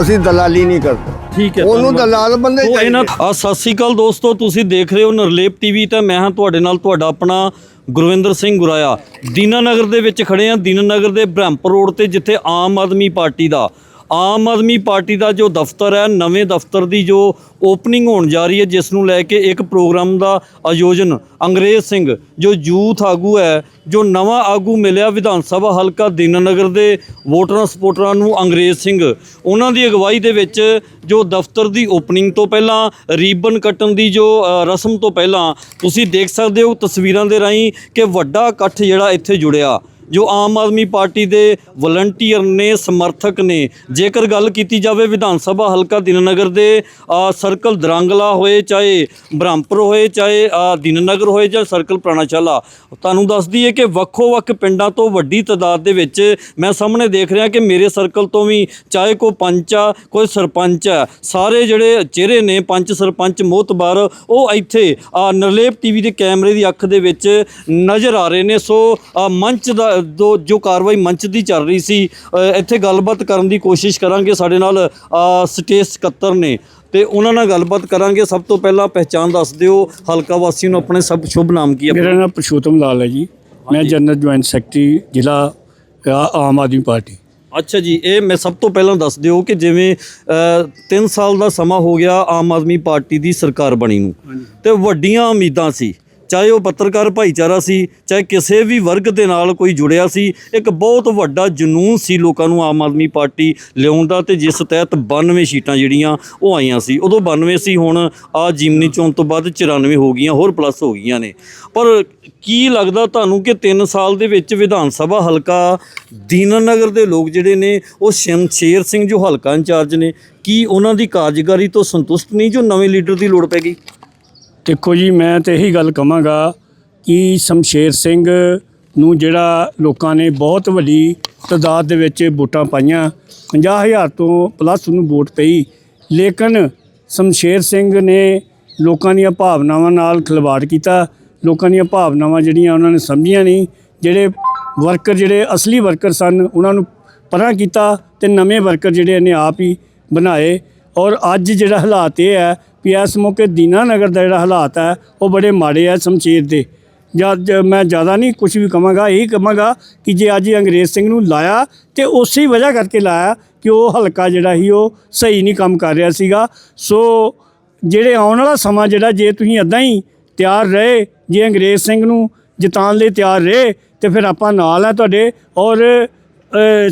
ਅਸੀਂ ਦਲਾਲੀ ਨਹੀਂ ਕਰਦੇ ਠੀਕ ਹੈ ਉਹਨੂੰ। ਦਲਾਲ ਬੰਦੇ ਚਾਹੀਦੇ। ਆ ਸਤਿ ਸ੍ਰੀ ਅਕਾਲ ਦੋਸਤੋ ਤੁਸੀਂ ਦੇਖ ਰਹੇ ਹੋ ਨਰਲੇਪ ਟੀਵੀ ਤੇ ਮੈਂ ਹਾਂ ਤੁਹਾਡੇ ਨਾਲ ਤੁਹਾਡਾ ਆਪਣਾ ਗੁਰਵਿੰਦਰ ਸਿੰਘ ਗੁਰਾਇਆ ਦੀਨਾਨਗਰ ਦੇ ਵਿੱਚ ਖੜੇ ਹਾਂ ਦੀਨਾਨਗਰ ਦੇ ਬ੍ਰਹਮਪੁਰ ਰੋਡ ਤੇ ਜਿੱਥੇ ਆਮ ਆਦਮੀ ਪਾਰਟੀ ਦਾ ਆਮ ਆਦਮੀ ਪਾਰਟੀ ਦਾ ਜੋ ਦਫ਼ਤਰ ਹੈ, ਨਵੇਂ ਦਫ਼ਤਰ ਦੀ ਜੋ ਓਪਨਿੰਗ ਹੋਣ ਜਾ ਰਹੀ ਹੈ, ਜਿਸ ਨੂੰ ਲੈ ਕੇ ਇੱਕ ਪ੍ਰੋਗਰਾਮ ਦਾ ਆਯੋਜਨ ਅੰਗਰੇਜ਼ ਸਿੰਘ, ਜੋ ਯੂਥ ਆਗੂ ਹੈ, ਜੋ ਨਵਾਂ ਆਗੂ ਮਿਲਿਆ ਵਿਧਾਨ ਸਭਾ ਹਲਕਾ ਦੀਨਾਨਗਰ ਦੇ ਵੋਟਰਾਂ ਸਪੋਰਟਰਾਂ ਨੂੰ, ਅੰਗਰੇਜ਼ ਸਿੰਘ, ਉਹਨਾਂ ਦੀ ਅਗਵਾਈ ਦੇ ਵਿੱਚ ਜੋ ਦਫ਼ਤਰ ਦੀ ਓਪਨਿੰਗ ਤੋਂ ਪਹਿਲਾਂ, ਰੀਬਨ ਕੱਟਣ ਦੀ ਜੋ ਰਸਮ ਤੋਂ ਪਹਿਲਾਂ, ਤੁਸੀਂ ਦੇਖ ਸਕਦੇ ਹੋ ਤਸਵੀਰਾਂ ਦੇ ਰਾਹੀਂ ਕਿ ਵੱਡਾ ਇਕੱਠ ਜਿਹੜਾ ਇੱਥੇ ਜੁੜਿਆ। ਜੋ ਆਮ ਆਦਮੀ ਪਾਰਟੀ ਦੇ ਵਲੰਟੀਅਰ ਨੇ ਸਮਰਥਕ ਨੇ। ਜੇਕਰ ਗੱਲ ਕੀਤੀ ਜਾਵੇ ਵਿਧਾਨ ਸਭਾ ਹਲਕਾ ਦਿਨਨਗਰ ਦੇ ਸਰਕਲ ਦਰਾਂਗਲਾ ਹੋਏ ਚਾਹੇ ਬ੍ਰਹਮਪੁਰ ਹੋਏ ਚਾਹੇ ਅ, ਦਿਨਨਗਰ ਹੋਏ ਜਾਂ ਸਰਕਲ ਪ੍ਰਾਣਾਸ਼ਾਲਾ ਤੁਹਾਨੂੰ ਦੱਸਦੀ ਹੈ ਕਿ ਵੱਖੋ-ਵੱਖ ਪਿੰਡਾਂ ਤੋਂ ਵੱਡੀ ਤਾਦਾਦ ਦੇ ਵਿੱਚ ਮੈਂ ਸਾਹਮਣੇ ਦੇਖ ਰਿਹਾ ਕਿ ਮੇਰੇ ਸਰਕਲ ਤੋਂ ਵੀ ਚਾਹੇ ਕੋਈ ਪੰਚ ਆ ਕੋਈ ਸਰਪੰਚ ਆ ਸਾਰੇ ਜਿਹੜੇ ਚਿਹਰੇ ਨੇ ਪੰਚ ਸਰਪੰਚ ਮੋਤਬਾਰ ਉਹ ਇੱਥੇ ਅ, ਨਰਲੇਪ ਟੀਵੀ ਦੇ ਕੈਮਰੇ ਦੀ ਅੱਖ ਦੇ ਵਿੱਚ ਨਜ਼ਰ ਆ ਰਹੇ ਨੇ। ਸੋ ਮੰਚ ਦਾ ਦੋ ਜੋ ਕਾਰਵਾਈ ਮੰਚ ਦੀ ਚੱਲ ਰਹੀ ਸੀ ਇੱਥੇ ਗੱਲਬਾਤ ਕਰਨ ਦੀ ਕੋਸ਼ਿਸ਼ ਕਰਾਂਗੇ ਸਾਡੇ ਨਾਲ ਸਟੇਜ ਸਕੱਤਰ ਨੇ। ਤੇ ਉਹਨਾਂ ਨਾਲ ਗੱਲਬਾਤ ਕਰਾਂਗੇ। ਸਭ ਤੋਂ ਪਹਿਲਾਂ ਪਹਿਚਾਣ ਦੱਸ ਦਿਓ ਹਲਕਾ ਵਾਸੀ ਨੂੰ ਆਪਣੇ ਸਭ ਸ਼ੁਭ ਨਾਮ ਕੀ ਹੈ ਮੇਰਾ ਨਾਮ ਪੁਰਸ਼ੋਤਮ ਲਾਲ ਹੈ ਜੀ। ਮੈਂ ਜਨਰਲ ਜੁਆਇੰਟ ਸੈਕਟਰੀ ਜ਼ਿਲ੍ਹਾ ਆਮ ਆਦਮੀ ਪਾਰਟੀ। ਅੱਛਾ ਜੀ ਇਹ ਮੈਂ ਸਭ ਤੋਂ ਪਹਿਲਾਂ ਦੱਸ ਦਿਓ ਕਿ ਜਿਵੇਂ 3 ਸਾਲ ਦਾ ਸਮਾਂ ਹੋ ਗਿਆ ਆਮ ਆਦਮੀ ਪਾਰਟੀ ਦੀ ਸਰਕਾਰ ਬਣੀ ਨੂੰ। ਤੇ ਵੱਡੀਆਂ ਉਮੀਦਾਂ ਸੀ। ਚਾਹੇ ਉਹ ਪੱਤਰਕਾਰ ਭਾਈਚਾਰਾ ਸੀ, ਚਾਹੇ ਕਿਸੇ ਵੀ ਵਰਗ ਦੇ ਨਾਲ ਕੋਈ ਜੁੜਿਆ ਸੀ, ਇੱਕ ਬਹੁਤ ਵੱਡਾ ਜਨੂਨ ਸੀ ਲੋਕਾਂ ਨੂੰ ਆਮ ਆਦਮੀ ਪਾਰਟੀ ਲਿਆਉਣ ਦਾ ਤੇ ਜਿਸ ਤਹਿਤ 92 ਸੀਟਾਂ ਜਿਹੜੀਆਂ ਉਹ ਆਈਆਂ ਸੀ। ਉਦੋਂ 92 ਸੀ, ਹੁਣ ਆ ਜਿਮਨੀ ਚੋਣ ਤੋਂ ਬਾਅਦ 94 ਹੋ ਗਈਆਂ, ਹੋਰ ਪਲੱਸ ਹੋ ਗਈਆਂ ਨੇ। ਪਰ ਕੀ ਲੱਗਦਾ ਤੁਹਾਨੂੰ ਕਿ 3 ਸਾਲ ਦੇ ਵਿੱਚ ਵਿਧਾਨ ਸਭਾ ਹਲਕਾ ਦੀਨਾਨਗਰ ਦੇ ਲੋਕ ਜਿਹੜੇ ਨੇ, ਉਹ ਸ਼ਮਸ਼ੇਰ ਸਿੰਘ ਜੋ ਹਲਕਾ ਇੰਚਾਰਜ ਨੇ, ਕੀ ਉਹਨਾਂ ਦੀ ਕਾਰਜਕਾਰੀ ਤੋਂ ਸੰਤੁਸ਼ਟ ਨਹੀਂ ਜੋ ਨਵੇਂ ਲੀਡਰ ਦੀ ਲੋੜ ਪੈ ਗਈ? ਦੇਖੋ ਜੀ, ਮੈਂ ਤੇ ਇਹੀ ਗੱਲ ਕਹਾਂਗਾ ਕਿ ਸ਼ਮਸ਼ੇਰ ਸਿੰਘ ਨੂੰ ਜਿਹੜਾ ਲੋਕਾਂ ਨੇ ਬਹੁਤ ਵੱਡੀ ਤਾਦਾਦ ਦੇ ਵਿੱਚ ਵੋਟਾਂ ਪਾਈਆਂ 50000 ਤੋਂ ਪਲੱਸ ਉਹਨੂੰ ਵੋਟ ਪਈ। ਲੇਕਿਨ ਸ਼ਮਸ਼ੇਰ ਸਿੰਘ ਨੇ ਲੋਕਾਂ ਦੀਆਂ ਭਾਵਨਾਵਾਂ ਨਾਲ ਖਿਲਵਾੜ ਕੀਤਾ। ਲੋਕਾਂ ਦੀਆਂ ਭਾਵਨਾਵਾਂ ਜਿਹੜੀਆਂ ਉਹਨਾਂ ਨੇ ਸਮਝੀਆਂ ਨਹੀਂ, ਜਿਹੜੇ ਵਰਕਰ, ਜਿਹੜੇ ਅਸਲੀ ਵਰਕਰ ਸਨ, ਉਹਨਾਂ ਨੂੰ ਪਰਾਂ ਕੀਤਾ ਤੇ ਨਵੇਂ ਵਰਕਰ ਜਿਹੜੇ ਇਹਨੇ ਆਪ ਹੀ ਬਣਾਏ। ਔਰ ਅੱਜ ਜਿਹੜਾ ਹਾਲਾਤ ਇਹ ਹੈ ਵੀ ਇਸ ਮੌਕੇ ਦੀਨਾਨਗਰ ਦਾ ਜਿਹੜਾ ਹਾਲਾਤ ਹੈ, ਉਹ ਬੜੇ ਮਾੜੇ ਆ ਸ਼ਮਸ਼ੇਰ ਦੇ। ਜਦ ਮੈਂ ਜ਼ਿਆਦਾ ਨਹੀਂ ਕੁਝ ਵੀ ਕਵਾਂਗਾ, ਇਹੀ ਕਵਾਂਗਾ ਕਿ ਜੇ ਅੱਜ ਅੰਗਰੇਜ਼ ਸਿੰਘ ਨੂੰ ਲਾਇਆ, ਤੇ ਉਸੇ ਵਜ੍ਹਾ ਕਰਕੇ ਲਾਇਆ ਕਿ ਉਹ ਹਲਕਾ ਜਿਹੜਾ ਸੀ, ਉਹ ਸਹੀ ਨਹੀਂ ਕੰਮ ਕਰ ਰਿਹਾ ਸੀਗਾ। ਸੋ ਜਿਹੜੇ ਆਉਣ ਵਾਲਾ ਸਮਾਂ ਜਿਹੜਾ, ਜੇ ਤੁਸੀਂ ਅੱਦਾਂ ਹੀ ਤਿਆਰ ਰਹੇ, ਜੇ ਅੰਗਰੇਜ਼ ਸਿੰਘ ਨੂੰ ਜਿਤਾਉਣ ਲਈ ਤਿਆਰ ਰਹੇ, ਤੇ ਫਿਰ ਆਪਾਂ ਨਾਲ ਆ ਤੁਹਾਡੇ। ਔਰ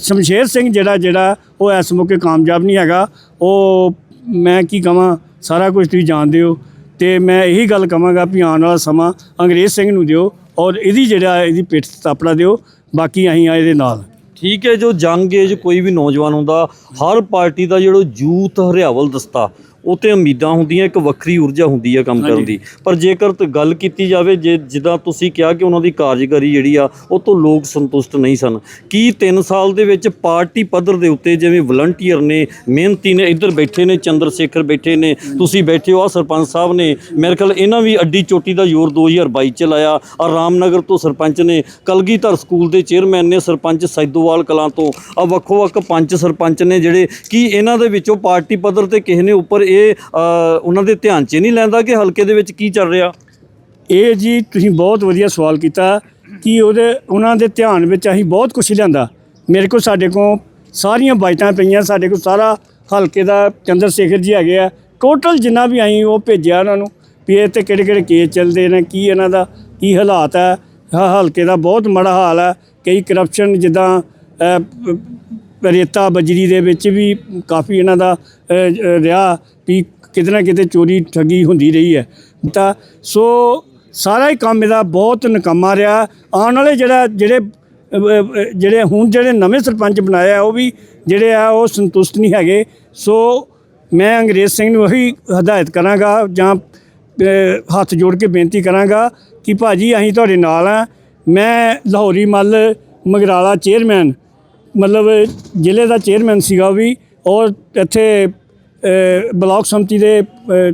ਸ਼ਮਸ਼ੇਰ ਸਿੰਘ ਜਿਹੜਾ ਜਿਹੜਾ ਉਹ ਇਸ ਮੌਕੇ ਕਾਮਯਾਬ ਨਹੀਂ ਹੈਗਾ। ਉਹ ਮੈਂ ਕੀ ਕਹਾਂ ਸਾਰਾ ਕੁਝ ਤੁਸੀਂ ਜਾਣਦੇ ਹੋ। ਤੇ ਮੈਂ ਇਹੀ ਗੱਲ ਕਹਾਂਗਾ ਵੀ ਆਉਣ ਵਾਲਾ ਸਮਾਂ ਅੰਗਰੇਜ਼ ਸਿੰਘ ਨੂੰ ਦਿਓ ਔਰ ਇਹਦੀ ਜਿਹੜਾ ਇਹਦੀ ਪਿੱਠ ਤਾਪੜਾ ਦਿਓ। ਬਾਕੀ ਅਸੀਂ ਆ ਇਹਦੇ ਨਾਲ। ਠੀਕ ਹੈ, ਜੋ ਜੰਗ ਏਜ ਕੋਈ ਵੀ ਨੌਜਵਾਨ ਹੁੰਦਾ, ਹਰ ਪਾਰਟੀ ਦਾ ਜਿਹੜਾ ਯੂਥ ਹਰਿਆਵਲ ਦਸਤਾ ਉਹ ਤੇ ਉਮੀਦਾਂ ਹੁੰਦੀਆਂ ਇੱਕ ਵੱਖਰੀ ਊਰਜਾ ਹੁੰਦੀ ਹੈ ਕੰਮ ਕਰਨ ਦੀ। ਪਰ ਜੇਕਰ ਤੇ ਗੱਲ ਕੀਤੀ ਜਾਵੇ ਜੇ ਜਿੱਦਾਂ ਤੁਸੀਂ ਕਿਹਾ ਕਿ ਉਹਨਾਂ ਦੀ ਕਾਰਜਕਾਰੀ ਜਿਹੜੀ ਆ ਉਹ ਤੋਂ ਲੋਕ ਸੰਤੁਸ਼ਟ ਨਹੀਂ ਸਨ। ਕੀ 3 ਸਾਲ ਦੇ ਵਿੱਚ ਪਾਰਟੀ ਪੱਧਰ ਦੇ ਉੱਤੇ ਜਿਵੇਂ ਵਲੰਟੀਅਰ ਨੇ ਮਿਹਨਤੀ ਨੇ ਇੱਧਰ ਬੈਠੇ ਨੇ ਚੰਦਰ ਸ਼ੇਖਰ ਬੈਠੇ ਨੇ ਤੁਸੀਂ ਬੈਠੇ ਹੋ ਆ ਸਰਪੰਚ ਸਾਹਿਬ ਨੇ ਮੇਰੇ ਖਿਆਲ ਇਹਨਾਂ ਵੀ ਅੱਡੀ ਚੋਟੀ ਦਾ ਜ਼ੋਰ 2022 ਚ ਲਾਇਆ। ਆ ਰਾਮਨਗਰ ਤੋਂ ਸਰਪੰਚ ਨੇ ਕਲਗੀਧਰ ਸਕੂਲ ਦੇ ਚੇਅਰਮੈਨ ਨੇ ਸਰਪੰਚ ਸੈਦੋਵਾਲ ਕਲਾਂ ਤੋਂ ਆ ਵੱਖੋ ਵੱਖ ਪੰਚ ਸਰਪੰਚ ਨੇ ਜਿਹੜੇ ਕੀ ਇਹਨਾਂ ਦੇ ਵਿੱਚੋਂ ਪਾਰਟੀ ਪੱਧਰ ਤੇ ਕਿਸੇ ਨੇ ਉੱਪਰ ਇਹ ਉਹਨਾਂ ਦੇ ਧਿਆਨ 'ਚ ਨਹੀਂ ਲੈਂਦਾ ਕਿ ਹਲਕੇ ਦੇ ਵਿੱਚ ਕੀ ਚੱਲ ਰਿਹਾ? ਇਹ ਜੀ ਤੁਸੀਂ ਬਹੁਤ ਵਧੀਆ ਸਵਾਲ ਕੀਤਾ ਕਿ ਉਹਦੇ, ਉਹਨਾਂ ਦੇ ਧਿਆਨ ਵਿੱਚ ਅਸੀਂ ਬਹੁਤ ਕੁਝ ਲਿਆਂਦਾ। ਮੇਰੇ ਕੋਲ ਸਾਡੇ ਕੋਲ ਸਾਰੀਆਂ ਬਾਈਟਾਂ ਪਈਆਂ, ਸਾਡੇ ਕੋਲ ਸਾਰਾ ਹਲਕੇ ਦਾ ਚੰਦਰ ਸ਼ੇਖਰ ਜੀ ਹੈਗੇ ਆ। ਟੋਟਲ ਜਿੰਨਾ ਵੀ ਅਸੀਂ ਉਹ ਭੇਜਿਆ ਉਹਨਾਂ ਨੂੰ ਵੀ ਇਹ ਤੇ ਕਿਹੜੇ ਕਿਹੜੇ ਕੇਸ ਚੱਲਦੇ ਨੇ, ਕੀ ਇਹਨਾਂ ਦਾ ਕੀ ਹਾਲਾਤ ਹੈ ਹਲਕੇ ਦਾ ਬਹੁਤ ਮਾੜਾ ਹਾਲ ਹੈ ਕਈ ਕਰਪਸ਼ਨ ਜਿੱਦਾਂ ਰੇਤਾ ਬਜਰੀ ਦੇ ਵਿੱਚ ਵੀ ਕਾਫੀ ਇਹਨਾਂ ਦਾ ਰਿਹਾ ਵੀ ਕਿਤੇ ਨਾ ਕਿਤੇ ਚੋਰੀ ਠੱਗੀ ਹੁੰਦੀ ਰਹੀ ਹੈ। ਤਾਂ ਸੋ ਸਾਰਾ ਹੀ ਕੰਮ ਇਹਦਾ ਬਹੁਤ ਨਕਮਾ ਰਿਹਾ। ਆਉਣ ਵਾਲੇ ਜਿਹੜਾ, ਜਿਹੜੇ ਜਿਹੜੇ ਹੁਣ ਜਿਹੜੇ ਨਵੇਂ ਸਰਪੰਚ ਬਣਾਏ ਆ ਉਹ ਵੀ ਜਿਹੜੇ ਆ ਉਹ ਸੰਤੁਸ਼ਟ ਨਹੀਂ ਹੈਗੇ। ਸੋ ਮੈਂ ਅੰਗਰੇਜ਼ ਸਿੰਘ ਨੂੰ ਉਹੀ ਹਦਾਇਤ ਕਰਾਂਗਾ ਜਾਂ ਹੱਥ ਜੋੜ ਕੇ ਬੇਨਤੀ ਕਰਾਂਗਾ ਕਿ ਭਾਜੀ ਅਸੀਂ ਤੁਹਾਡੇ ਨਾਲ ਆ ਮੈਂ ਲਾਹੌਰੀ ਮੱਲ ਮਗਰਾਲਾ ਚੇਅਰਮੈਨ ਮਤਲਬ ਜ਼ਿਲ੍ਹੇ ਦਾ ਚੇਅਰਮੈਨ ਸੀਗਾ ਉਹ ਵੀ ਔਰ ਇੱਥੇ ਅ, ਬਲਾਕ ਸੰਮਤੀ ਦੇ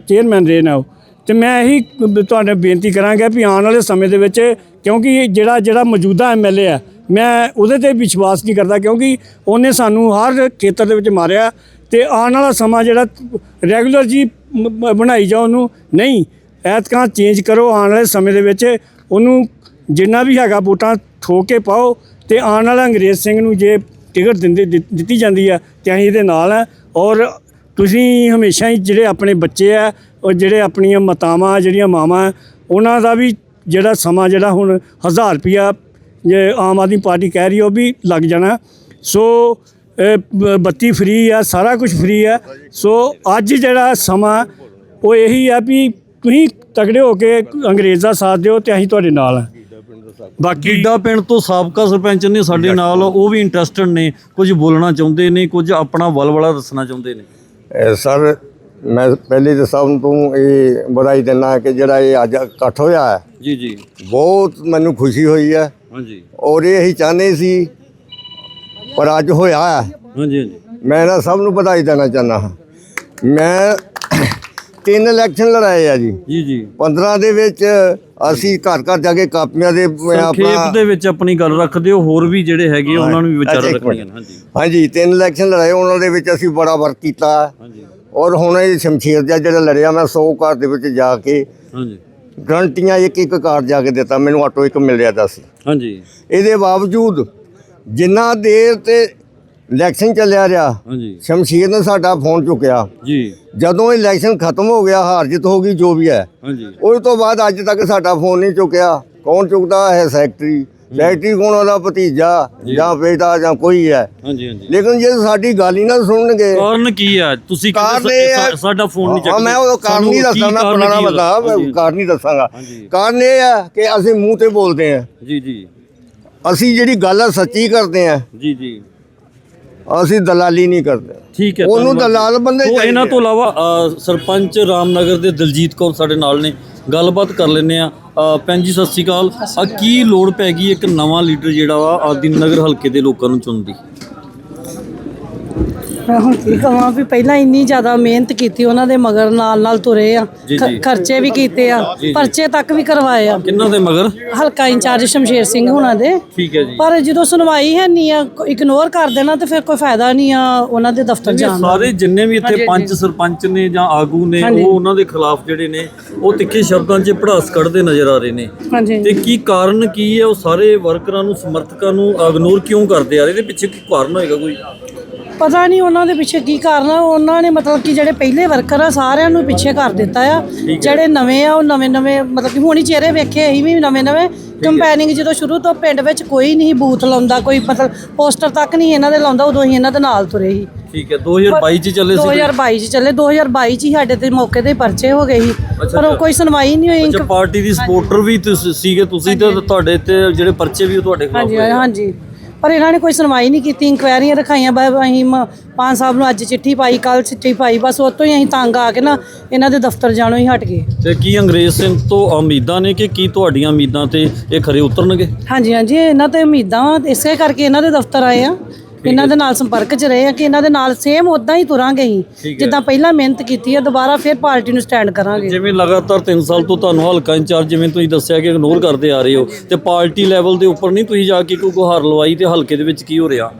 ਚੇਅਰਮੈਨ ਰਹੇ ਨੇ ਉਹ। ਤੇ ਮੈਂ ਇਹੀ ਤੁਹਾਡੇ ਬੇਨਤੀ ਕਰਾਂਗਾ ਵੀ ਆਉਣ ਵਾਲੇ ਸਮੇਂ ਦੇ ਵਿੱਚ ਕਿਉਂਕਿ ਜਿਹੜਾ ਜਿਹੜਾ ਮੌਜੂਦਾ ਐਮਐਲਏ ਆ ਮੈਂ ਉਹਦੇ ਤੇ ਵਿਸ਼ਵਾਸ ਨਹੀਂ ਕਰਦਾ ਕਿਉਂਕਿ ਉਹਨੇ ਸਾਨੂੰ ਹਰ ਖੇਤਰ ਦੇ ਵਿੱਚ ਮਾਰਿਆ। ਤੇ ਆਉਣ ਵਾਲਾ ਸਮਾਂ ਜਿਹੜਾ ਰੈਗੂਲਰ ਜੀ ਬਣਾਈ ਜਾਓ ਉਹਨੂੰ ਨਹੀਂ ਐਤਕਾਂ ਚੇਂਜ ਕਰੋ ਆਉਣ ਵਾਲੇ ਸਮੇਂ ਦੇ ਵਿੱਚ ਉਹਨੂੰ ਜਿੰਨਾ ਵੀ ਹੈਗਾ ਵੋਟਾਂ ਠੋਕ ਕੇ ਪਾਓ ਤੇ ਆਉਣ ਵਾਲਾ ਅੰਗਰੇਜ਼ ਸਿੰਘ ਨੂੰ ਜੇ ਟਿਕਟ ਦਿੰਦੇ ਦਿੱਤ- ਦਿੱਤੀ ਜਾਂਦੀ ਆ, ਤੇ ਅਸੀਂ ਇਹਦੇ ਨਾਲ ਆ। ਔਰ ਤੁਸੀਂ ਹਮੇਸ਼ਾ ਹੀ ਜਿਹੜੇ ਆਪਣੇ ਬੱਚੇ ਆ, ਔਰ ਜਿਹੜੇ ਆਪਣੀਆਂ ਮਾਤਾਵਾਂ, ਜਿਹੜੀਆਂ ਮਾਵਾਂ, ਉਹਨਾਂ ਦਾ ਵੀ ਜਿਹੜਾ ਸਮਾਂ ਜਿਹੜਾ ਹੁਣ 1000 ਰੁਪਿਆ ਜੇ ਆਮ ਆਦਮੀ ਪਾਰਟੀ ਕਹਿ ਰਹੀ ਹੈ ਉਹ ਵੀ ਲੱਗ ਜਾਣਾ। ਸੋ ਬ- ਬੱਤੀ ਫ੍ਰੀ ਆ, ਸਾਰਾ ਕੁਝ ਫ੍ਰੀ ਆ। ਸੋ, ਅੱਜ ਜਿਹੜਾ ਸਮਾਂ, ਉਹ ਇਹੀ ਆ ਵੀ ਤੁਸੀਂ ਤਗੜੇ ਹੋ ਕੇ ਅੰਗਰੇਜ਼ ਦਾ ਸਾਥ ਦਿਓ ਤੇ ਅਸੀਂ ਤੁਹਾਡੇ ਨਾਲ ਆ। ਬਾਕੀ ਕੀਡਾ ਪਿੰਡ ਤੋਂ ਸਾਬਕਾ ਸਰਪੰਚ ਨੇ ਸਾਡੇ ਨਾਲ ਉਹ ਵੀ ਇੰਟਰਸਟਡ ਨੇ ਕੁਝ ਬੋਲਣਾ ਚਾਹੁੰਦੇ ਨੇ ਕੁਝ ਆਪਣਾ ਵਲਵਲਾ ਦੱਸਣਾ ਚਾਹੁੰਦੇ ਨੇ। ਸਰ ਮੈਂ ਪਹਿਲੇ ਤਾਂ ਸਭ ਤੋਂ ਇਹ ਵਧਾਈ ਦਿੰਦਾ ਕਿ ਜਿਹੜਾ ਇਹ ਅੱਜ ਇਕੱਠ ਹੋਇਆ ਹੈ ਜੀ ਜੀ। ਬਹੁਤ ਮੈਨੂੰ ਖੁਸ਼ੀ ਹੋਈ ਹੈ। ਹਾਂਜੀ। ਔਰ ਇਹ ਅਸੀਂ ਚਾਹੁੰਦੇ ਸੀ ਪਰ ਅੱਜ ਹੋਇਆ ਹੈ। ਹਾਂਜੀ ਹਾਂਜੀ। ਮੈਂ ਨਾ ਸਭ ਨੂੰ ਵਧਾਈ ਦੇਣਾ ਚਾਹੁੰਦਾ ਹਾਂ। ਮੈਂ ਤਿੰਨ ਇਲੈਕਸ਼ਨ ਲੜਾਏ ਆ ਜੀ। ਜੀ ਜੀ। 15 ਦੇ ਵਿੱਚ ਅਸੀਂ ਘਰ ਘਰ ਜਾ ਕੇ ਕਾਪੀਆਂ ਦੇ ਸੰਖੇਪ ਦੇ ਵਿੱਚ ਆਪਣੀ ਗੱਲ ਰੱਖਦੇ ਹੋ ਹੋਰ ਵੀ ਜਿਹੜੇ ਹੈਗੇ ਉਹਨਾਂ ਨੂੰ ਵੀ ਵਿਚਾਰ ਰੱਖਣੀਆਂ। ਹਾਂਜੀ। ਹਾਂਜੀ ਤਿੰਨ ਇਲੈਕਸ਼ਨ ਲੜਾਏ ਉਹਨਾਂ ਦੇ ਵਿੱਚ ਅਸੀਂ ਬੜਾ ਵਰਕ ਕੀਤਾ। ਹਾਂਜੀ। ਔਰ ਹੁਣ ਇਹ ਸ਼ਮਸ਼ੀਰ ਦਾ ਜਿਹੜਾ ਲੜਿਆ ਮੈਂ 100 ਘਰ ਦੇ ਵਿੱਚ ਜਾ ਕੇ ਹਾਂਜੀ। ਗਰੰਟੀਆਂ ਇੱਕ ਇੱਕ ਕਾਰ ਜਾ ਕੇ ਦਿੱਤਾ ਮੈਨੂੰ ਆਟੋ ਇੱਕ ਮਿਲ ਰਿਹਾ ਦੱਸ। ਹਾਂਜੀ। ਇਹਦੇ ਬਾਵਜੂਦ ਜਿੰਨਾ ਦੇਰ ਤੇ ਇਲੈਕਸ਼ਨ ਚੱਲਿਆ ਰਿਹਾ। ਹਾਂਜੀ। ਸ਼ਮਸ਼ੀਰ ਨੇ ਸਾਡਾ ਫੋਨ ਚੁੱਕਿਆ। ਜੀ। ਜਦੋਂ ਇਲੈਕਸ਼ਨ ਖਤਮ ਹੋ ਗਿਆ ਹਾਰ ਜਿੱਤ ਹੋ ਗਈ ਜੋ ਵੀ ਹੈ। ਹਾਂਜੀ। ਉਸ ਤੋਂ ਬਾਅਦ ਅੱਜ ਤੱਕ ਸਾਡਾ ਫੋਨ ਨਹੀਂ ਚੁੱਕਿਆ। ਕੌਣ ਚੁੱਕਦਾ ਹੈ ਸੈਕਟਰੀ? ਸੈਕਟਰੀ ਕੋਣ ਉਹਦਾ ਭਤੀਜਾ ਜਾਂ। ਬੇਟਾ ਜਾਂ ਕੋਈ ਹੈ? ਹਾਂਜੀ ਹਾਂਜੀ। ਲੇਕਿਨ ਜੇ ਸਾਡੀ ਗੱਲ ਹੀ ਨਾ ਸੁਣਨਗੇ ਕਾਰਨ ਕੀ ਹੈ ਤੁਸੀਂ ਕਹਿੰਦੇ ਸਾਡਾ ਫੋਨ ਨਹੀਂ ਚੱਕਦੇ। ਮੈਂ ਉਹ ਕਾਰਨ ਨਹੀਂ ਕਾਰਨ ਪੁਰਾਣਾ ਮੈਂ ਕਾਰਨ ਨਹੀਂ ਦੱਸਾਂਗਾ। ਕਾਰਨ ਇਹ ਹੈ ਕਿ ਅਸੀਂ ਮੂੰਹ ਤੇ ਬੋਲਦੇ ਹਾਂ। ਜੀ ਜੀ। ਅਸੀਂ ਜਿਹੜੀ ਗੱਲ ਆ ਸੱਚੀ ਕਰਦੇ ਹਾਂ। ਜੀ ਜੀ। ਅਸੀਂ ਦਲਾਲੀ ਨਹੀਂ ਕਰਦੇ। ਠੀਕ ਹੈ ਉਹਨੂੰ ਧੰਨਵਾਦ। ਦਲਾਲ ਬੰਦੇ ਸੋ ਚਾਹੀਦੇ ਇਹਨਾਂ। ਤੋਂ ਇਲਾਵਾ ਅ, ਸਰਪੰਚ ਰਾਮਨਗਰ ਦੇ ਦਲਜੀਤ ਕੌਰ ਸਾਡੇ ਨਾਲ ਨੇ। ਗੱਲਬਾਤ ਕਰ ਲੈਨੇ ਆ ਭੈਣ ਜੀ ਸਤਿ ਸ਼੍ਰੀ ਅਕਾਲ। ਆ ਕੀ ਲੋੜ ਪੈ ਗਈ ਇੱਕ ਨਵਾਂ ਲੀਡਰ ਜਿਹੜਾ ਵਾ ਆਦਿਨਗਰ ਹਲਕੇ ਦੇ ਲੋਕਾਂ ਨੂੰ ਚੁਣਨ ਦੀ? ਮੈਂ ਹੁਣ ਕੀ ਕਹਾਂ ਵੀ ਪਹਿਲਾਂ ਇੰਨੀ ਜ਼ਿਆਦਾ ਮਿਹਨਤ ਕੀਤੀ ਉਹਨਾਂ ਦੇ ਮਗਰ ਨਾਲ ਨਾਲ ਤੁਰੇ ਆ ਜੀ, ਖ- ਜੀ। ਖਰਚੇ ਵੀ ਕੀਤੇ ਆ। ਪਰਚੇ ਤੱਕ ਵੀ ਕਰਵਾਏ ਆ। ਕਿੰਨਾਂ ਦੇ ਮਗਰ? ਹਲਕਾ ਇੰਚਾਰਜ ਸ਼ਮਸ਼ੇਰ ਸਿੰਘ ਹੁਣਾਂ ਦੇ। ਠੀਕ ਹੈ ਜੀ। ਪਰ ਜਦੋਂ ਸੁਣਵਾਈ ਹੈ ਨਹੀਂ ਆ ਇਗਨੋਰ ਕਰ ਦੇਣਾ ਤੇ ਫਿਰ ਕੋਈ ਫਾਇਦਾ ਨਹੀਂ ਆ ਉਹਨਾਂ ਦੇ ਦਫ਼ਤਰ ਜਾਣ ਦਾ। ਸਾਰੇ ਜਿੰਨੇ ਵੀ ਇੱਥੇ ਪੰਚ ਸਰਪੰਚ ਨੇ ਜਾਂ ਆਗੂ ਨੇ ਉਹ ਉਹਨਾਂ ਦੇ ਖਿਲਾਫ ਜਿਹੜੇ ਨੇ ਉਹ ਤਿੱਖੇ ਸ਼ਬਦਾਂ 'ਚ ਭੜਾਸ ਕੱਢਦੇ ਨਜ਼ਰ ਆ ਰਹੇ ਨੇ। ਹਾਂਜੀ। ਤੇ ਕੀ ਕਾਰਨ ਕੀ ਹੈ? ਉਹ ਸਾਰੇ ਵਰਕਰਾਂ ਨੂੰ ਸਮਰਥਕਾਂ ਨੂੰ ਇਗਨੋਰ ਕਿਉਂ ਕਰਦੇ ਆ ਰਹੇ? ਇਹਦੇ ਪਿੱਛੇ ਕੀ ਕਾਰਨ ਹੋਏਗਾ ਕੋਈ? ਪਤਾ ਨਹੀਂ ਉਹਨਾਂ ਦੇ ਪਿੱਛੇ ਕੀ ਕਾਰਨ ਆ। ਉਹਨਾਂ ਨੇ ਮਤਲਬ ਕਿ ਜਿਹੜੇ ਪਹਿਲੇ ਵਰਕਰ ਆ ਸਾਰਿਆਂ ਨੂੰ ਪਿੱਛੇ ਕਰ ਦਿੱਤਾ ਆ। ਜਿਹੜੇ ਨਵੇਂ ਆ ਉਹ ਨਵੇਂ ਨਵੇਂ ਮਤਲਬ ਕਿ ਹੁਣੀ ਚਿਹਰੇ ਵੇਖੇ ਅਸੀਂ ਵੀ ਨਵੇਂ ਨਵੇਂ। ਕੰਪੈਨਿੰਗ ਜਦੋਂ ਸ਼ੁਰੂ ਤੋਂ ਪਿੰਡ ਵਿੱਚ ਕੋਈ ਨਹੀਂ ਬੂਥ ਲਾਉਂਦਾ ਕੋਈ ਮਤਲਬ ਪੋਸਟਰ ਤੱਕ ਨਹੀਂ ਇਹਨਾਂ ਦੇ ਲਾਉਂਦਾ ਉਦੋਂ ਅਸੀਂ ਇਹਨਾਂ ਦੇ ਨਾਲ ਤੁਰੇ ਸੀ। ਠੀਕ ਹੈ 2022 'ਚ ਚੱਲੇ ਸੀ 2022 ਚ ਚੱਲੇ। 2022 ਚ ਹੀ ਸਾਡੇ ਤੇ ਮੌਕੇ ਤੇ ਪਰਚੇ ਹੋ ਗਏ ਸੀ। ਪਰ ਉਹ। ਕੋਈ ਸੁਣਵਾਈ ਨਹੀਂ ਹੋਈ। ਅੱਛਾ ਪਾਰਟੀ ਦੀ ਸਪੋਰਟਰ ਵੀ ਤੁਸੀਂ ਸੀਗੇ ਤੁਸੀਂ ਤੇ ਤੁਹਾਡੇ ਤੇ ਜਿਹੜੇ ਪਰਚੇ ਵੀ ਉਹ ਤੁਹਾਡੇ ਖਿਲਾਫ ਹਾਂਜੀ। ਹਾਂਜੀ। ਪਰ ਇਹਨਾਂ ਨੇ ਕੋਈ ਸੁਣਵਾਈ ਨਹੀਂ ਕੀਤੀ ਇਨਕੁਆਇਰੀਆਂ ਰਖਾਈਆਂ ਬਾ ਅਸੀਂ ਮ- ਪਾਨ ਸਾਹਿਬ ਨੂੰ ਅੱਜ ਚਿੱਠੀ ਪਾਈ ਕੱਲ ਚਿੱਠੀ ਪਾਈ ਬਸ ਉਹ ਤੋਂ ਹੀ ਅਸੀਂ ਤੰਗ ਆ ਕੇ ਨਾ ਇਹਨਾਂ ਦੇ ਦਫ਼ਤਰ ਜਾਣੋਂ ਹੀ ਹਟ ਗਏ। ਤੇ ਕੀ ਅੰਗਰੇਜ਼ ਸਿੰਘ ਤੋਂ ਉਮੀਦਾਂ ਨੇ ਕਿ ਕੀ ਤੁਹਾਡੀਆਂ ਉਮੀਦਾਂ ਤੇ ਇਹ ਖਰੇ ਉਤਰਨਗੇ? ਹਾਂਜੀ ਹਾਂਜੀ ਇਹਨਾਂ ਤੇ ਉਮੀਦਾਂ ਵਾ ਇਸੇ ਕਰਕੇ ਇਹਨਾਂ ਦੇ ਦਫ਼ਤਰ ਆਏ ਆ। ਇਹਨਾਂ ਦੇ ਨਾਲ ਸੰਪਰਕ 'ਚ ਰਹੇ ਆ ਕਿ ਇਹਨਾਂ ਦੇ ਨਾਲ ਸੇਮ ਉਦਾਂ ਹੀ ਤੁਰਾਂਗੇ ਹੈ। ਜਿੱਦਾਂ ਪਹਿਲਾਂ ਮਿਹਨਤ ਕੀਤੀ ਆ ਦੁਬਾਰਾ ਫਿਰ ਪਾਰਟੀ ਨੂੰ ਸਟੈਂਡ ਕਰਾਂਗੇ। ਜਿਵੇਂ ਲਗਾਤਾਰ 3 ਸਾਲ ਤੋਂ ਤੁਹਾਨੂੰ ਹਲਕਾ ਇੰਚਾਰਜ ਜਿਵੇਂ ਤੁਸੀਂ ਦੱਸਿਆ ਕਿ ਇਗਨੋਰ ਕਰਦੇ ਆ ਰਹੇ ਹੋ ਤੇ ਪਾਰਟੀ ਲੈਵਲ ਦੇ ਉੱਪਰ ਨਹੀਂ ਤੁਸੀਂ ਜਾ ਕੇ ਕੋਈ ਗੁਹਾਰ ਲਵਾਈ ਤੇ ਹਲਕੇ ਦੇ ਵਿੱਚ ਕੀ ਹੋ ਰਿਹਾ?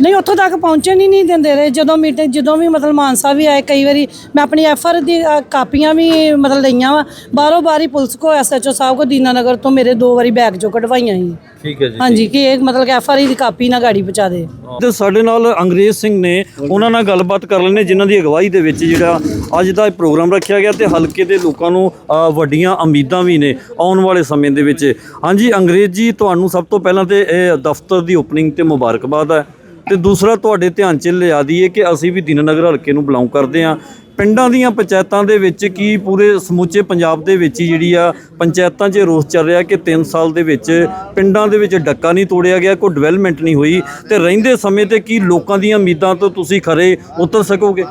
ਨਹੀਂ ਉੱਥੋਂ ਤੱਕ ਪਹੁੰਚਣ ਹੀ ਨਹੀਂ ਦਿੰਦੇ ਰਹੇ। ਜਦੋਂ ਮੀਟਿੰਗ ਜਦੋਂ ਵੀ ਮਤਲਬ ਮਾਨਸਾ ਵੀ ਆਏ ਕਈ ਵਾਰੀ ਮੈਂ ਆਪਣੀ ਐਫਆਰ ਦੀ ਅ, ਕਾਪੀਆਂ ਵੀ ਮਤਲਬ ਲਈਆਂ ਵਾ। ਬਾਰੋ ਬਾਰੀ ਪੁਲਿਸ ਕੋ ਐਸਐਚਓ ਸਾਹਿਬ ਕੋ ਦੀਨਾਨਗਰ ਤੋਂ ਮੇਰੇ ਦੋ ਵਾਰੀ ਬੈਗ ਚੋਂ ਕਢਵਾਈਆਂ ਸੀ। ਠੀਕ ਹੈ ਜੀ ਹਾਂਜੀ ਕਿ ਇਹ ਮਤਲਬ ਕਿ ਐਫਆਰ ਦੀ ਕਾਪੀ ਨਾ ਗਾੜੀ ਪਹੁੰਚਾ ਦੇ। ਤੇ ਸਾਡੇ ਨਾਲ ਅੰਗਰੇਜ਼ ਸਿੰਘ ਨੇ ਉਹਨਾਂ ਨਾਲ ਗੱਲਬਾਤ ਕਰ ਲੈਣੇ ਜਿਨ੍ਹਾਂ ਦੀ ਅਗਵਾਈ ਦੇ ਵਿੱਚ ਜਿਹੜਾ ਅੱਜ ਦਾ ਇਹ ਪ੍ਰੋਗਰਾਮ ਰੱਖਿਆ ਗਿਆ ਤੇ ਹਲਕੇ ਦੇ ਲੋਕਾਂ ਨੂੰ ਅ, ਵੱਡੀਆਂ ਉਮੀਦਾਂ ਵੀ ਨੇ ਆਉਣ ਵਾਲੇ ਸਮੇਂ ਦੇ ਵਿੱਚ। ਹਾਂਜੀ ਅੰਗਰੇਜ਼ ਜੀ ਤੁਹਾਨੂੰ ਸਭ ਤੋਂ ਪਹਿਲਾਂ ਤੇ ਇਹ ਦਫ਼ਤਰ ਦੀ ਓਪਨਿੰਗ ਤੇ ਮੁਬਾਰਕਬਾਦ ਹੈ। ਤੇ ਦੂਸਰਾ ਤੁਹਾਡੇ ਧਿਆਨ 'ਚ ਲਿਆ ਦਈਏ ਕਿ ਅਸੀਂ ਵੀ ਦੀਨਨਗਰ ਹਲਕੇ ਨੂੰ ਬਿਲੋਂਗ ਕਰਦੇ ਹਾਂ। ਪਿੰਡਾਂ ਦੀਆਂ ਪੰਚਾਇਤਾਂ ਦੇ ਵਿੱਚ ਕੀ ਪੂਰੇ ਸਮੁੱਚੇ ਪੰਜਾਬ ਦੇ ਵਿੱਚ ਹੀ ਜਿਹੜੀ ਆ ਪੰਚਾਇਤਾਂ 'ਚ ਰੋਸ ਚੱਲ ਰਿਹਾ ਕਿ 3 ਸਾਲ ਦੇ ਵਿੱਚ ਪਿੰਡਾਂ ਦੇ ਵਿੱਚ ਡੱਕਾ ਨਹੀਂ ਤੋੜਿਆ ਗਿਆ, ਕੋਈ ਡਿਵੈਲਪਮੈਂਟ ਨਹੀਂ ਹੋਈ ਤੇ ਰਹਿੰਦੇ ਸਮੇਂ ਤੇ ਕੀ ਲੋਕਾਂ ਦੀਆਂ ਉਮੀਦਾਂ ਤੋਂ ਤੁਸੀਂ ਖਰੇ ਉਤਰ ਸਕੋਗੇ?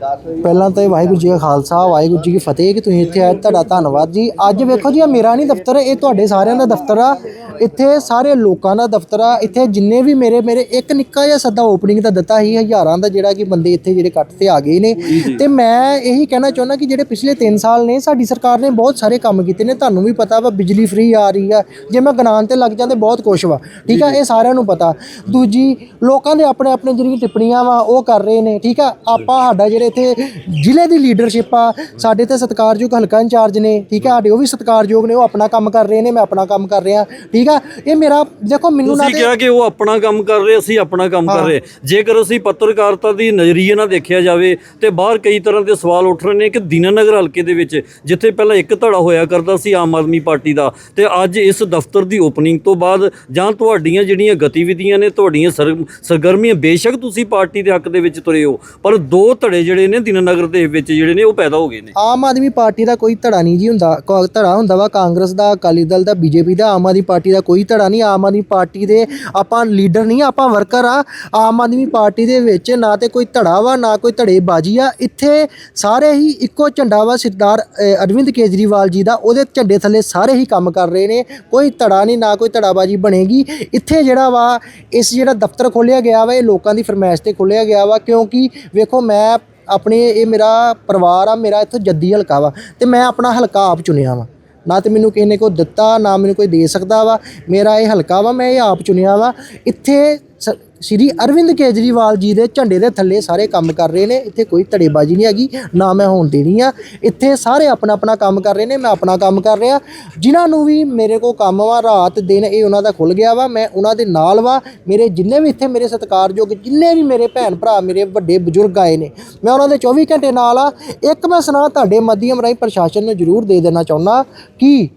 ਪਹਿਲਾਂ ਤਾਂ ਇਹ ਵਾਹਿਗੁਰੂ ਜੀ ਕਾ ਖਾਲਸਾ ਵਾਹਿਗੁਰੂ ਜੀ ਕੀ ਫਤਿਹ ਕਿ ਤੁਸੀਂ ਇੱਥੇ ਆਏ ਤੁਹਾਡਾ ਧੰਨਵਾਦ ਜੀ। ਅੱਜ ਵੇਖੋ ਜੀ ਇਹ ਮੇਰਾ ਨਹੀਂ ਦਫ਼ਤਰ ਇਹ ਤੁਹਾਡੇ ਸਾਰਿਆਂ ਦਾ ਦਫ਼ਤਰ ਆ। ਇੱਥੇ ਸਾਰੇ ਲੋਕਾਂ ਦਾ ਦਫ਼ਤਰ ਆ। ਇੱਥੇ ਜਿੰਨੇ ਵੀ ਮੇਰੇ ਮੇਰੇ ਇੱਕ ਨਿੱਕਾ ਜਿਹਾ ਸੱਦਾ ਓਪਨਿੰਗ ਦਾ ਦਿੱਤਾ ਸੀ ਹਜ਼ਾਰਾਂ ਦਾ ਜਿਹੜਾ ਕਿ ਬੰਦੇ ਇੱਥੇ ਜਿਹੜੇ ਕੱਟ ਤੇ ਆ ਗਏ ਨੇ। ਤੇ ਮੈਂ ਇਹੀ ਕਹਿਣਾ ਚਾਹੁੰਦਾ ਕਿ ਜਿਹੜੇ ਪਿਛਲੇ 3 ਸਾਲ ਨੇ ਸਾਡੀ ਸਰਕਾਰ ਨੇ ਬਹੁਤ ਸਾਰੇ ਕੰਮ ਕੀਤੇ ਨੇ। ਤੁਹਾਨੂੰ ਵੀ ਪਤਾ ਵਾ ਬਿਜਲੀ ਫ੍ਰੀ ਆ ਰਹੀ ਆ। ਜੇ ਮੈਂ ਗਨਾਨ ਤੇ ਲੱਗ ਜਾਂਦੇ ਬਹੁਤ ਕੁਛ ਵਾ। ਠੀਕ ਆ ਇਹ ਸਾਰਿਆਂ ਨੂੰ ਪਤਾ। ਦੂਜੀ ਲੋਕਾਂ ਦੇ ਆਪਣੇ ਆਪਣੇ ਜਿਹੜੀਆਂ ਟਿੱਪਣੀਆਂ ਵਾ ਉਹ ਕਰ ਰਹੇ ਨੇ। ਠੀਕ ਆ ਆਪਾਂ ਸਾਡਾ ਜਿਹੜੇ ਇੱਥੇ ਜ਼ਿਲ੍ਹੇ ਦੀ ਲੀਡਰਸ਼ਿਪ ਆ। ਸਾਡੇ ਤੇ ਸਤਿਕਾਰਯੋਗ ਹਲਕਾ ਇੰਚਾਰਜ ਨੇ ਠੀਕ ਆ? ਸਾਡੇ ਉਹ ਵੀ ਸਤਿਕਾਰਯੋਗ ਨੇ ਉਹ ਆਪਣਾ ਕੰਮ ਕਰ ਰਹੇ ਨੇ ਮੈਂ ਆਪਣਾ ਕੰਮ ਕਰ ਰਿਹਾ ਠੀਕ ਆ? ਇਹ ਮੇਰਾ ਦੇਖੋ ਮੈਨੂੰ ਨਾ ਤੁਸੀਂ ਕਿਹਾ ਕਿ ਉਹ ਆਪਣਾ ਕੰਮ ਕਰ ਰਹੇ ਅਸੀਂ ਆਪਣਾ ਕੰਮ ਕਰ ਰਹੇ। ਜੇਕਰ ਅਸੀਂ ਪੱਤਰਕਾਰਤਾ ਦੀ ਨਜ਼ਰੀਏ ਨਾਲ ਦੇਖਿਆ ਜਾਵੇ ਤੇ ਬਾਹਰ ਕਈ ਤਰ੍ਹਾਂ ਦੇ ਸਵਾਲ ਉੱਠ ਰਹੇ ਨੇ ਕਿ ਦੀਨਾਨਗਰ ਹਲਕੇ ਦੇ ਵਿੱਚ ਜਿੱਥੇ ਪਹਿਲਾਂ ਇੱਕ ਧੜਾ ਹੋਇਆ ਕਰਦਾ ਸੀ ਆਮ ਆਦਮੀ ਪਾਰਟੀ ਦਾ ਤੇ ਅੱਜ ਇਸ ਦਫ਼ਤਰ ਦੀ ਓਪਨਿੰਗ ਤੋਂ ਬਾਅਦ ਜਾਂ ਤੁਹਾਡੀਆਂ ਜਿਹੜੀਆਂ ਗਤੀਵਿਧੀਆਂ ਨੇ ਤੁਹਾਡੀਆਂ ਸਰ- ਸਰਗਰਮੀਆਂ ਬੇਸ਼ੱਕ ਤੁਸੀਂ ਪਾਰਟੀ ਦੇ ਹੱਕ ਦੇ ਵਿੱਚ ਤੁਰੇ ਹੋ ਪਰ ਦੋ ਧੜੇ ਜਿਹੜੇ ਨੇ ਦੀਨਾਨਗਰ ਦੇ ਵਿੱਚ ਜਿਹੜੇ ਨੇ ਉਹ ਪੈਦਾ ਹੋ ਗਏ ਨੇ। ਆਮ ਆਦਮੀ ਪਾਰਟੀ ਦਾ ਕੋਈ ਧੜਾ ਨਹੀਂ ਜੀ ਹੁੰਦਾ। ਕੋ- ਧੜਾ ਹੁੰਦਾ ਵਾ ਕਾਂਗਰਸ ਦਾ ਅਕਾਲੀ ਦਲ ਦਾ ਬੀਜੇਪੀ ਦਾ। ਆਮ ਆਦਮੀ ਪਾਰਟੀ ਦਾ ਕੋਈ ਧੜਾ ਨਹੀਂ। ਆਮ ਆਦਮੀ ਪਾਰਟੀ ਦੇ ਆਪਾਂ ਲੀਡਰ ਨਹੀਂ ਆਪਾਂ ਵਰਕਰ ਆ। ਆਮ ਆਦਮੀ ਪਾਰਟੀ ਦੇ ਵਿੱਚ ਨਾ ਤੇ ਕੋਈ ਧੜਾ ਵਾ ਨਾ ਕੋਈ ਧੜੇਬਾਜ਼ੀ ਆ। ਇੱਥੇ ਸਾਰੇ ਹੀ ਇੱਕੋ ਝੰਡਾ ਵਾ ਸਰਦਾਰ ਅ, ਅਰਵਿੰਦ ਕੇਜਰੀਵਾਲ ਜੀ ਦਾ। ਉਹਦੇ ਝੰਡੇ ਥੱਲੇ ਸਾਰੇ ਹੀ ਕੰਮ ਕਰ ਰਹੇ ਨੇ। ਕੋਈ ਧੜਾ ਨਹੀਂ ਨਾ ਕੋਈ ਧੜਾਬਾਜ਼ੀ ਬਣੇਗੀ। ਇੱਥੇ ਜਿਹੜਾ ਵਾ ਇਸ ਜਿਹੜਾ ਦਫ਼ਤਰ ਖੋਲ੍ਹਿਆ ਗਿਆ ਵਾ ਇਹ ਲੋਕਾਂ ਦੀ ਫਰਮਾਇਸ਼ ਤੇ ਖੋਲਿਆ ਗਿਆ ਵਾ। ਕਿਉਂਕਿ ਵੇਖੋ ਮੈਂ ਆਪਣੇ ਇਹ ਮੇਰਾ ਪਰਿਵਾਰ ਆ, ਮੇਰਾ ਇੱਥੋਂ ਜੱਦੀ ਹਲਕਾ ਵਾ ਤੇ ਮੈਂ ਆਪਣਾ ਹਲਕਾ ਆਪ ਚੁਣਿਆ ਵਾ। ਨਾ ਤੇ ਮੈਨੂੰ ਕਿਸੇ ਨੇ ਕੋਈ ਦਿੱਤਾ, ਨਾ ਮੈਨੂੰ ਕੋਈ ਦੇ ਸਕਦਾ ਵਾ। ਮੇਰਾ ਇਹ ਹਲਕਾ ਵਾ, ਮੈਂ ਇਹ ਆਪ ਚੁਣਿਆ ਵਾ। ਇੱਥੇ ਸ਼੍ਰੀ ਅਰਵਿੰਦ ਕੇਜਰੀਵਾਲ ਜੀ ਦੇ ਝੰਡੇ ਦੇ ਥੱਲੇ ਸਾਰੇ ਕੰਮ ਕਰ ਰਹੇ ਨੇ, ਇੱਥੇ ਕੋਈ ਧੜੇਬਾਜ਼ੀ ਨਹੀਂ ਹੈਗੀ, ਨਾ ਮੈਂ ਹੋਣ ਦੇਣੀ ਆ। ਇੱਥੇ ਸਾਰੇ ਆਪਣਾ ਆਪਣਾ ਕੰਮ ਕਰ ਰਹੇ ਨੇ, ਮੈਂ ਆਪਣਾ ਕੰਮ ਕਰ ਰਿਹਾ। ਜਿਨ੍ਹਾਂ ਨੂੰ ਵੀ ਮੇਰੇ ਕੋ ਕੰਮ ਵਾ, ਰਾਤ ਦਿਨ ਇਹ ਉਹਨਾਂ ਦਾ ਖੁੱਲ ਗਿਆ ਵਾ, ਮੈਂ ਉਹਨਾਂ ਦੇ ਨਾਲ ਵਾ। ਮੇਰੇ ਜਿੰਨੇ ਵੀ ਇੱਥੇ ਮੇਰੇ ਸਤਿਕਾਰਯੋਗ, ਜਿੰਨੇ ਵੀ ਮੇਰੇ ਭੈਣ ਭਰਾ, ਮੇਰੇ ਵੱਡੇ ਬਜ਼ੁਰਗ ਆਏ ਨੇ, ਮੈਂ ਉਹਨਾਂ ਦੇ 24 ਘੰਟੇ ਨਾਲ ਆ। ਇੱਕ ਮੈਂ ਸੁਣਾ ਤੁਹਾਡੇ ਮਾਧਿਅਮ ਰਾਹੀਂ ਪ੍ਰਸ਼ਾਸਨ ਨੂੰ ਜ਼ਰੂਰ ਦੇ ਦੇਣਾ ਚਾਹੁੰਦਾ ਕਿ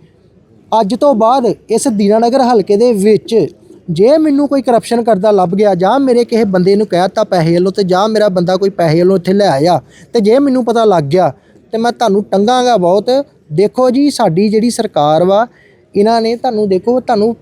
ਅੱਜ ਤੋਂ ਬਾਅਦ ਇਸ ਦੀਨਾਨਗਰ ਹਲਕੇ ਦੇ ਵਿੱਚ ਜੇ ਮੈਨੂੰ ਕੋਈ ਕਰਪਸ਼ਨ ਕਰਦਾ, ਲੱਭ ਗਿਆ, ਜਾਂ ਮੇਰੇ ਕਿਸੇ ਬੰਦੇ ਨੂੰ ਕਹਿਤਾ ਪੈਸੇ ਵੱਲੋਂ ਤੇ ਜਾਂ ਮੇਰਾ ਬੰਦਾ ਕੋਈ ਪੈਸੇ ਵੱਲੋਂ ਇੱਥੇ ਲੈ ਆਇਆ ਤੇ ਜੇ ਮੈਨੂੰ ਪਤਾ ਲੱਗ ਗਿਆ ਤੇ ਮੈਂ ਤੁਹਾਨੂੰ ਟੰਗਾਂਗਾ ਬਹੁਤ। ਦੇਖੋ ਜੀ, ਸਾਡੀ ਜਿਹੜੀ ਸਰਕਾਰ ਵਾ, ਇਹਨਾਂ ਨੇ ਤੁਹਾਨੂੰ ਦੇਖੋ, ਤੁਹਾਨੂੰ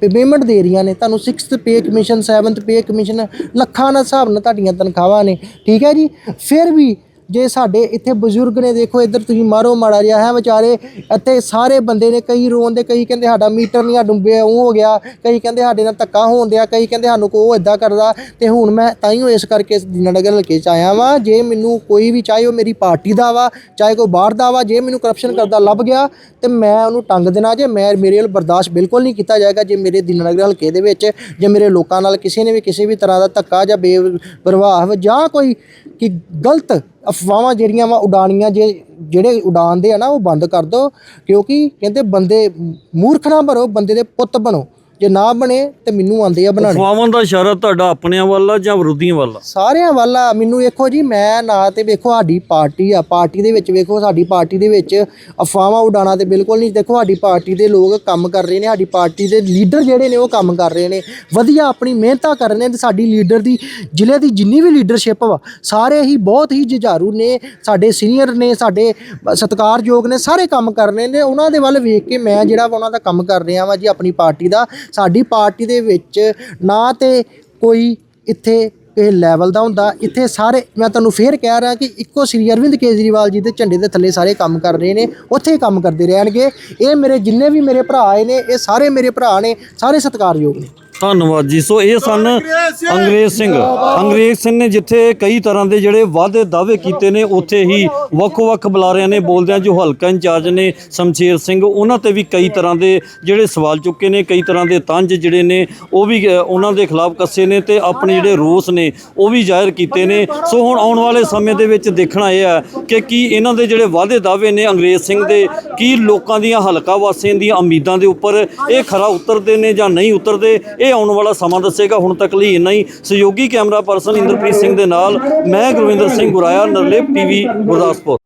ਪੇਮੈਂਟ ਦੇ ਰਹੀਆਂ ਨੇ, ਤੁਹਾਨੂੰ 6th pay commission 7th pay commission ਲੱਖਾਂ ਦੇ ਹਿਸਾਬ ਨਾਲ ਤੁਹਾਡੀਆਂ ਤਨਖਾਹਾਂ ਨੇ, ਠੀਕ ਹੈ ਜੀ? ਫਿਰ ਵੀ ਜੇ ਸਾਡੇ ਇੱਥੇ ਬਜ਼ੁਰਗ ਨੇ ਦੇਖੋ, ਇੱਧਰ ਤੁਸੀਂ ਮਾਰੋ ਮਾੜਾ ਜਿਹਾ, ਹੈ ਵਿਚਾਰੇ, ਇੱਥੇ ਸਾਰੇ ਬੰਦੇ ਨੇ ਕਈ ਰੋਣ ਦੇ, ਕਈ ਕਹਿੰਦੇ ਸਾਡਾ ਮੀਟਰ ਨਹੀਂ ਆ ਡੁੱਬਿਆ ਉਹ ਹੋ ਗਿਆ, ਕਈ ਕਹਿੰਦੇ ਸਾਡੇ ਨਾਲ ਧੱਕਾ ਹੋਣ ਦਿਆ, ਕਈ ਕਹਿੰਦੇ ਸਾਨੂੰ ਕੋ ਉਹ ਇਦਾਂ ਕਰਦਾ। ਤੇ ਹੁਣ ਮੈਂ ਤਾਂ ਹੀ ਇਸ ਕਰਕੇ ਦੀਨਾਨਗਰ ਹਲਕੇ ਚ ਆਇਆ ਵਾਂ, ਜੇ ਮੈਨੂੰ ਕੋਈ ਵੀ, ਚਾਹੇ ਉਹ ਮੇਰੀ ਪਾਰਟੀ ਦਾ ਵਾ, ਚਾਹੇ ਕੋਈ ਬਾਹਰ ਦਾ ਵਾ, ਜੇ ਮੈਨੂੰ ਕਰਪਸ਼ਨ ਕਰਦਾ ਲੱਭ ਗਿਆ, ਤੇ ਮੈਂ ਉਹਨੂੰ ਟੰਗ ਦੇਣਾ ਜੇ, ਮੈਂ ਮੇਰੇ ਵੱਲ ਬਰਦਾਸ਼ਤ ਬਿਲਕੁਲ ਨਹੀਂ ਕੀਤਾ ਜਾਏਗਾ ਜੇ ਮੇਰੇ ਦੀਨਾਨਗਰ ਹਲਕੇ ਦੇ ਵਿੱਚ, ਜੇ ਮੇਰੇ ਲੋਕਾਂ ਨਾਲ ਕਿਸੇ ਨੇ ਵੀ, ਕਿਸੇ ਵੀ ਤਰ੍ਹਾਂ ਦਾ ਧੱਕਾ ਜਾਂ ਬੇਪਰਵਾਹ ਜਾਂ ਕੋਈ ਕਿ ਗਲਤ ਅਫਵਾਹਾਂ ਜਿਹੜੀਆਂ ਵਾ ਉਡਾਣੀਆਂ ਜੇ ਜਿਹੜੇ ਉਡਾਣਦੇ ਆ ਨਾ ਉਹ ਬੰਦ ਕਰ ਦਿਓ ਕਿਉਂਕਿ ਕਹਿੰਦੇ ਬੰਦੇ ਮੂਰਖ ਨਾ ਬਣੋ, ਬੰਦੇ ਦੇ ਪੁੱਤ ਬਣੋ। ਜੇ ਨਾ ਬਣੇ ਤੇ ਮੈਨੂੰ ਆਂਦੇ ਆ ਬਣਾਣੇ ਅਫਵਾਹਾਂ ਦਾ ਇਸ਼ਾਰਾ ਤੁਹਾਡਾ ਆਪਣਿਆਂ ਵੱਲ ਆ ਜਾਂ ਵਿਰੋਧੀਆਂ ਵੱਲ ਆ? ਸਾਰਿਆਂ ਵੱਲ ਆ। ਮੈਨੂੰ ਵੇਖੋ ਜੀ ਮੈਂ ਨਾ ਤੇ ਵੇਖੋ ਸਾਡੀ ਪਾਰਟੀ ਆ। ਪਾਰਟੀ ਦੇ ਵਿੱਚ ਵੇਖੋ ਸਾਡੀ ਪਾਰਟੀ ਦੇ ਵਿੱਚ ਅਫਵਾਹਾਂ ਉਡਾਣਾ ਤੇ ਬਿਲਕੁਲ ਨਹੀਂ। ਦੇਖੋ ਸਾਡੀ ਪਾਰਟੀ ਦੇ ਲੋਕ ਕੰਮ ਕਰ ਰਹੇ ਨੇ ਸਾਡੀ ਪਾਰਟੀ ਦੇ ਲੀਡਰ ਜਿਹੜੇ ਨੇ ਉਹ ਕੰਮ ਕਰ ਰਹੇ ਨੇ। ਵਧੀਆ ਆਪਣੀ ਮਿਹਨਤਾਂ ਕਰ ਰਹੇ ਨੇ ਤੇ ਸਾਡੀ ਲੀਡਰ ਦੀ ਜ਼ਿਲ੍ਹੇ ਦੀ ਜਿੰਨੀ ਵੀ ਲੀਡਰਸ਼ਿਪ ਵਾ ਸਾਰੇ ਹੀ ਬਹੁਤ ਹੀ ਜੁਝਾਰੂ ਨੇ। ਸਾਡੇ ਸੀਨੀਅਰ ਨੇ ਸਾਡੇ ਸਤਿਕਾਰਯੋਗ ਨੇ ਸਾਰੇ ਕੰਮ ਕਰ ਰਹੇ ਨੇ। ਉਹਨਾਂ ਦੇ ਵੱਲ ਵੇਖ ਕੇ ਮੈਂ ਜਿਹੜਾ ਉਹਨਾਂ ਦਾ ਕੰਮ ਕਰ ਰਿਹਾ ਵਾਂ ਜੀ ਆਪਣੀ ਪਾਰਟੀ ਦਾ। ਸਾਡੀ ਪਾਰਟੀ ਦੇ ਵਿੱਚ ਨਾ ਤੇ ਕੋਈ ਇੱਥੇ ਇਹ ਲੈਵਲ ਦਾ ਹੁੰਦਾ, ਇੱਥੇ ਸਾਰੇ, ਮੈਂ ਤੁਹਾਨੂੰ ਫੇਰ ਕਹਿ ਰਿਹਾ ਕਿ ਇੱਕੋ ਸ੍ਰੀ ਅਰਵਿੰਦ ਕੇਜਰੀਵਾਲ ਜੀ ਦੇ ਝੰਡੇ ਦੇ ਥੱਲੇ ਸਾਰੇ ਕੰਮ ਕਰ ਰਹੇ ਨੇ, ਉੱਥੇ ਹੀ ਕੰਮ ਕਰਦੇ ਰਹਿਣਗੇ। ਇਹ ਮੇਰੇ ਜਿੰਨੇ ਵੀ ਮੇਰੇ ਭਰਾ ਆਏ ਨੇ, ਇਹ ਸਾਰੇ ਮੇਰੇ ਭਰਾ ਨੇ, ਸਾਰੇ ਸਤਿਕਾਰਯੋਗ ਨੇ। ਧੰਨਵਾਦ ਜੀ। ਸੋ ਇਹ ਸਨ ਅੰਗਰੇਜ਼ ਸਿੰਘ। ਅੰਗਰੇਜ਼ ਸਿੰਘ। ਨੇ ਜਿੱਥੇ ਕਈ ਤਰ੍ਹਾਂ ਦੇ ਜਿਹੜੇ ਵਾਅਦੇ ਦਾਅਵੇ ਕੀਤੇ ਨੇ ਉੱਥੇ ਹੀ ਵੱਖ-ਵੱਖ ਬੁਲਾਰਿਆਂ ਨੇ ਬੋਲਦਿਆਂ ਜੋ ਹਲਕਾ ਇੰਚਾਰਜ ਨੇ ਸ਼ਮਸ਼ੇਰ ਸਿੰਘ ਉਹਨਾਂ ਤੇ ਵੀ ਕਈ ਤਰ੍ਹਾਂ ਦੇ ਜਿਹੜੇ ਸਵਾਲ ਚੁੱਕੇ ਨੇ ਕਈ ਤਰ੍ਹਾਂ ਦੇ ਤੰਜ ਜਿਹੜੇ ਨੇ ਉਹ ਵੀ ਉਹਨਾਂ ਦੇ ਖਿਲਾਫ ਕੱਸੇ ਨੇ ਤੇ ਆਪਣੇ ਜਿਹੜੇ ਰੋਸ ਨੇ ਉਹ ਵੀ ਜ਼ਾਹਿਰ ਕੀਤੇ ਨੇ। ਸੋ ਹੁਣ ਆਉਣ ਵਾਲੇ ਸਮੇਂ ਦੇ ਵਿੱਚ ਦੇਖਣਾ ਇਹ ਹੈ ਕਿ ਕੀ ਇਹਨਾਂ ਦੇ ਜਿਹੜੇ ਵਾਅਦੇ ਦਾਅਵੇ ਨੇ ਅੰਗਰੇਜ਼ ਸਿੰਘ ਦੇ ਕੀ ਲੋਕਾਂ ਦੀਆਂ ਹਲਕਾ ਵਾਸੀਆਂ ਦੀਆਂ ਉਮੀਦਾਂ ਦੇ ਉੱਪਰ ਇਹ ਖਰਾ ਉਤਰਦੇ ਨੇ ਜਾਂ ਨਹੀਂ ਉਤਰਦੇ ਇਹ ਆਉਣ ਵਾਲਾ ਸਮਾਂ ਦੱਸੇਗਾ। ਹੁਣ ਤੱਕ ਲਈ ਇੰਨਾ ਹੀ। ਸਹਿਯੋਗੀ ਕੈਮਰਾ ਪਰਸਨ ਇੰਦਰਪ੍ਰੀਤ ਸਿੰਘ ਦੇ ਨਾਲ ਮੈਂ ਗੁਰਵਿੰਦਰ ਸਿੰਘ ਗੁਰਾਇਆ ਨਰਲੇਪ ਟੀਵੀ ਗੁਰਦਾਸਪੁਰ।